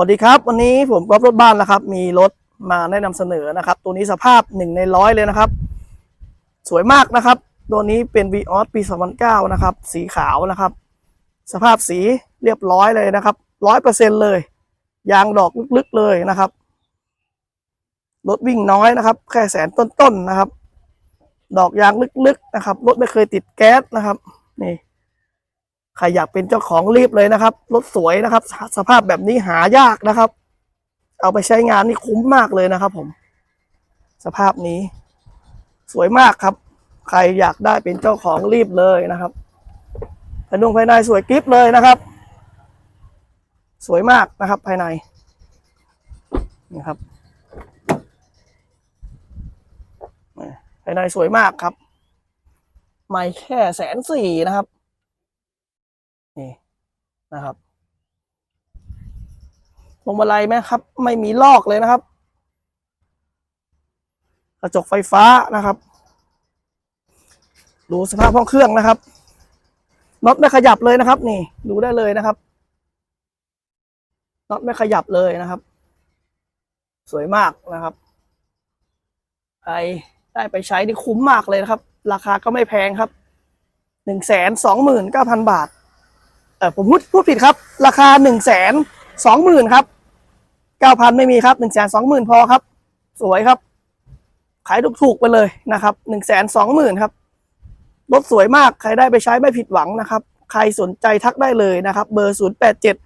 วัสดีครับ วันนี้ผมก็รถบ้านนะครับ มีรถมาแนะนำเสนอนะครับ ตัวนี้สภาพหนึ่งในร้อยเลยนะครับ สวยมากนะครับ ตัวนี้เป็น v ีออสปี 2009 นะครับ สีขาวนะครับ สภาพสีเรียบร้อยเลยนะครับร้อยเปอร์เซ็นเลย ยางดอกลึกๆเลยนะครับรถวิ่งน้อยนะครับ แค่แสนต้นๆนะครับ ดอกยางลึกๆนะครับรถไม่เคยติดแก๊สนะครับ นี่ ใครอยากเป็นเจ้าของรีบเลยนะครับ รถสวยนะครับ สภาพแบบนี้หายากนะครับ เอาไปใช้งานนี่คุ้มมากเลยนะครับ ผม สภาพนี้ สวยมากครับ ใครอยากได้เป็นเจ้าของรีบเลยนะครับภายนงภายในสวยกริบเลยนะครับ สวยมากนะครับ ภายในนี่ครับภายในสวยมากครับ ไม่แค่แสนสี่นะครับ นี่นะครับพวงมาลัยไหมครับ ไม่มีลอกเลยนะครับ กระจกไฟฟ้านะครับ ดูสภาพห้องเครื่องนะครับน็อตไม่ขยับเลยนะครับ นี่ดูได้เลยนะครับน็อตไม่ขยับเลยนะครับ สวยมากนะครับใครได้ไปใช้นี่คุ้มมากเลยนะครับ ราคาก็ไม่แพงครับหนึ่งแสนสองหมื่นเก้าพันบาท เออผมพูดพูดผิดครับ ราคาหนึ่งแสนสองหมื่นครับเก้าพันไม่มีครับหนึ่งแสนสองหมื่นพอครับ สวยครับ ขายถูกๆไปเลยนะครับหนึ่งแสนสองหมื่นครับรถสวยมากใครได้ไปใช้ไม่ผิดหวังนะครับ ใครสนใจทักได้เลยนะครับ เบอร์ศูนย์แปดเจ็ด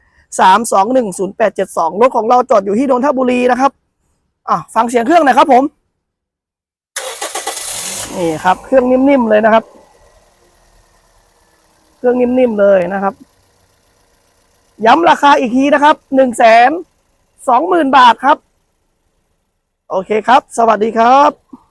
สามสองหนึ่งศูนย์แปดเจ็ดสองรถของเราจอดอยู่ที่นนทบุรีนะครับอะฟังเสียงเครื่องหน่อยครับผม นี่ครับ เครื่องนิ่มๆเลยนะครับ เครื่องนิ่มๆเลยนะครับ ย้ำราคาอีกทีนะครับหนึ่งแสนสองหมื่นบาทครับ โอเคครับ สวัสดีครับ